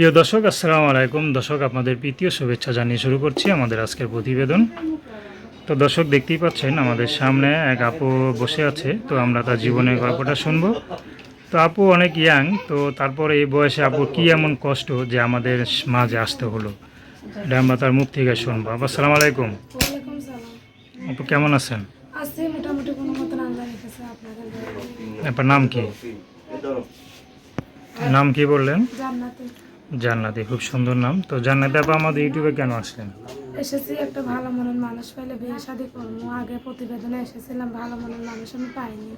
প্রিয় দর্শক আসসালামু আলাইকুম। দর্শক আপনাদের প্রীতীয় শুভেচ্ছা জানিয়ে শুরু করছি আমাদের আজকের প্রতিবেদন। তো দর্শক দেখতেই পাচ্ছেন আমাদের সামনে এক আপু বসে আছে তো আমরা তার জীবনের গল্পটা শুনব। তো আপু অনেক ইয়াং তো তারপরে এই বয়সে আপু কি এমন কষ্ট যে আমাদের মাঝে আসতে হলো? এটা আমরা তার মুখ থেকে শুনব। আপু আসসালামু আলাইকুম। আপু কেমন আছেন। আপনার নাম কি? নাম কি বললেন? জান্নাতে খুব সুন্দর নাম। তো জান্নাতি আপু আমাদের ইউটিউবে কেন আসলেন? এসেছি একটা ভালো মনের মানুষ পেলে বিয়ে শাদি করব। আগে প্রতিবেদনে এসেছিলাম ভালো মনের মানুষ আমি পাইনি।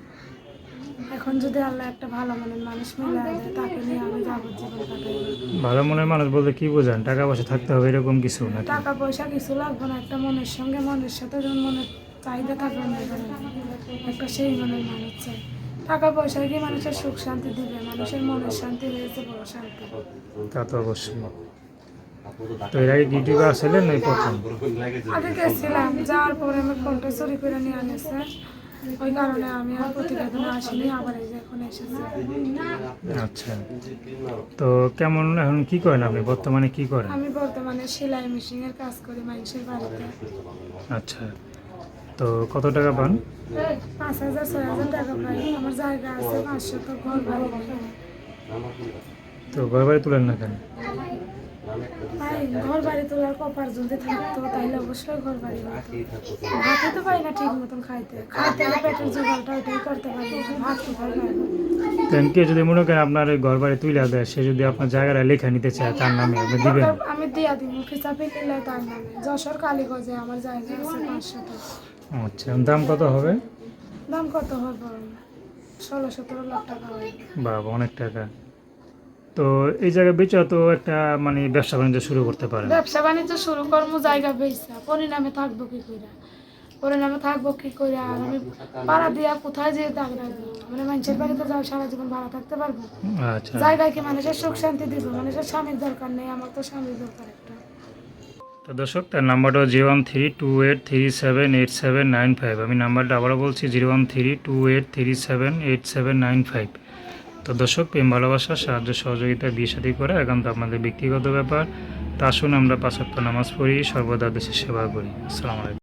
এখন যদি আল্লাহ একটা ভালো মনের মানুষ মিলে তাকে নিয়ে আমি যাবজ্জীবন কাটাই ভালো মনের মানুষ বলতে কি বোঝান? টাকা পয়সা থাকতে হবে এরকম কিছু না টাকা পয়সা কিছু লাগবে না একটা মনের সঙ্গে মনের সাথে মনের চাহিদা থাকবে না একটা সেই মনের মানুষ চাই। টাকা পয়সা কি মানুষের সুখ শান্তি দিবে? মানুষের মনের শান্তি রয়েছে বড় শান্তি। তা তো অবশ্যই। তো এর আগে ইউটিউবে আসলেন ওই প্রথম? আগে গেছিলাম যাওয়ার পরে আমার ফোনটা চুরি করে নিয়ে আনেছে। ওই কারণে আমি আর প্রতিবেদনে আসিনি আবার এই যে এখন এসেছি। আচ্ছা। তো কেমন এখন কি করেন আপনি? বর্তমানে কি করেন? আমি বর্তমানে সেলাই মেশিনের কাজ করি মানুষের বাড়িতে। আচ্ছা। তো কত টাকা পান? পাঁচ হাজার ছয় হাজার টাকা পাই। আমার জায়গা আছে পাঁচশো তো ঘর বাড়ি নেই। তো ঘর বাড়ি তুলেন না কেন? ঘর বাড়ি তোলার কপার যদি থাকতো তাহলে অবশ্যই ঘর বাড়ি ভাতে তো পাই না ঠিক মতন খাইতে। খাইতে পেটের জোগাড়টা ওইটাই করতে পারি। ভাত কোথায় পাই না। যদি মনে করেন আপনার ওই ঘর বাড়ি তুলে দেয় সে যদি আপনার জায়গাটা লেখা নিতে চায় তার নামে আপনি দিবেন? আমি দিয়া দিব খিচাপি নিলে তার নামে। যশোর কালীগঞ্জে আমার জায়গা আছে পাঁচশো টাকা। আচ্ছা দাম কত হবে? দাম কত হবে? ষোলো সতেরো লাখ টাকা বাবা অনেক টাকা। তো এই জায়গায় বেচা তো একটা মানে ব্যবসা বাণিজ্য শুরু করতে পারেন ব্যবসা বাণিজ্য শুরু করব জায়গা বেচা পরিণামে থাকব কি করে পরিণামে থাকব কি করে আর আমি ভাড়া দিয়া কোথায় যেয়ে দাগ রাখব? মানে মানুষের বাড়িতে যাও সারা জীবন ভাড়া থাকতে পারব। আচ্ছা। জায়গায় কি মানুষের সুখ শান্তি দিব? মানুষের স্বামীর দরকার নেই আমার তো স্বামীর দরকার একটা। তো দর্শক, তার নাম্বারটা zero one three two eight three seven eight seven nine five. আমি নাম্বারটা আবারও বলছি, zero one three two eight three seven eight seven nine five. তো দর্শক, প্রেম ভালোবাসার সাহায্য, সহযোগিতা, বিয়ে সাথী করা একান্ত আপনাদের ব্যক্তিগত ব্যাপার। তা শুনে আমরা পাঁচাত্তর নামাজ পড়ি, সর্বদা দেশের সেবা করি। আসসালামু আলাইকুম।